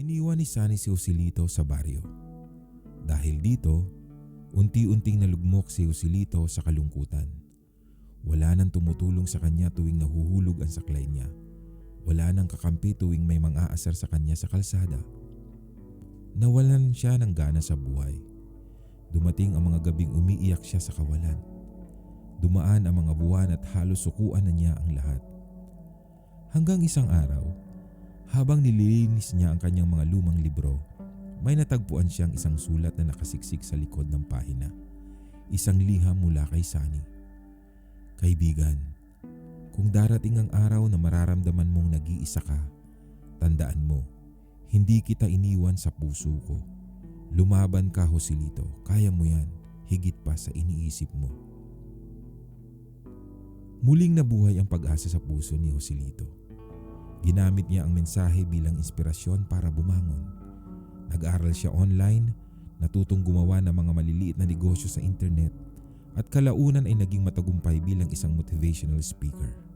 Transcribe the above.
Iniwan ni Sunny si Joselito sa baryo. Dahil dito, unti-unting nalugmok si Joselito sa kalungkutan. Wala nang tumutulong sa kanya tuwing nahuhulog ang saklay niya. Wala nang kakampi tuwing may mang-aasar sa kanya sa kalsada. Nawalan siya ng gana sa buhay. Dumating ang mga gabing umiiyak siya sa kawalan. Dumaan ang mga buwan at halos sukuan na niya ang lahat. Hanggang isang araw, habang nililinis niya ang kanyang mga lumang libro, may natagpuan siyang isang sulat na nakasiksik sa likod ng pahina. Isang liham mula kay Sunny. Kaibigan, kung darating ang araw na mararamdaman mong nag-iisa ka, tandaan mo, hindi kita iniwan sa puso ko. Lumaban ka, Joselito. Kaya mo yan, higit pa sa iniisip mo. Muling nabuhay ang pag-asa sa puso ni Joselito. Ginamit niya ang mensahe bilang inspirasyon para bumangon. Nag-aral siya online, natutong gumawa ng mga maliliit na negosyo sa internet, at kalaunan ay naging matagumpay bilang isang motivational speaker.